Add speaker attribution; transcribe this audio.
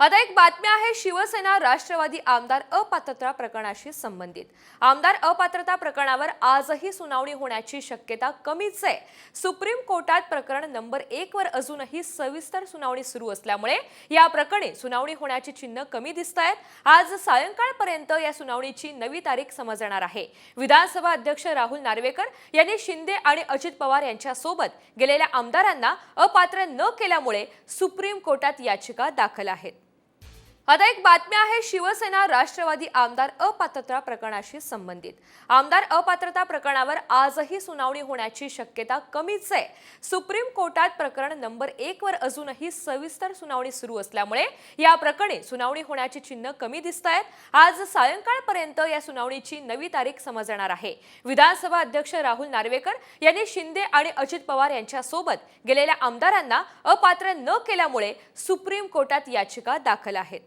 Speaker 1: आता एक बातमी आहे शिवसेना राष्ट्रवादी आमदार अपात्रता प्रकरणाशी संबंधित. आमदार अपात्रता प्रकरणावर आजही सुनावणी होण्याची शक्यता कमीच आहे. सुप्रीम कोर्टात प्रकरण नंबर एक वर अजूनही सविस्तर सुनावणी सुरू असल्यामुळे या प्रकरणी सुनावणी होण्याची चिन्ह कमी दिसत आहेत. आज सायंकाळपर्यंत या सुनावणीची नवी तारीख समजणार आहे. विधानसभा अध्यक्ष राहुल नार्वेकर यांनी शिंदे आणि अजित पवार यांच्यासोबत गेलेल्या आमदारांना अपात्र न केल्यामुळे सुप्रीम कोर्टात याचिका दाखल आहेत. आता एक बातमी आहे शिवसेना राष्ट्रवादी आमदार अपात्रता प्रकरणाशी संबंधित. आमदार अपात्रता प्रकरणावर आजही सुनावणी होण्याची शक्यता कमीच आहे. सुप्रीम कोर्टात प्रकरण नंबर एक वर अजूनही सविस्तर सुनावणी सुरू असल्यामुळे या प्रकरणी सुनावणी होण्याची चिन्ह कमी दिसत आहेत. आज सायंकाळपर्यंत या सुनावणीची नवी तारीख समजणार आहे. विधानसभा अध्यक्ष राहुल नार्वेकर यांनी शिंदे आणि अजित पवार यांच्यासोबत गेलेल्या आमदारांना अपात्र न केल्यामुळे सुप्रीम कोर्टात याचिका दाखल आहेत.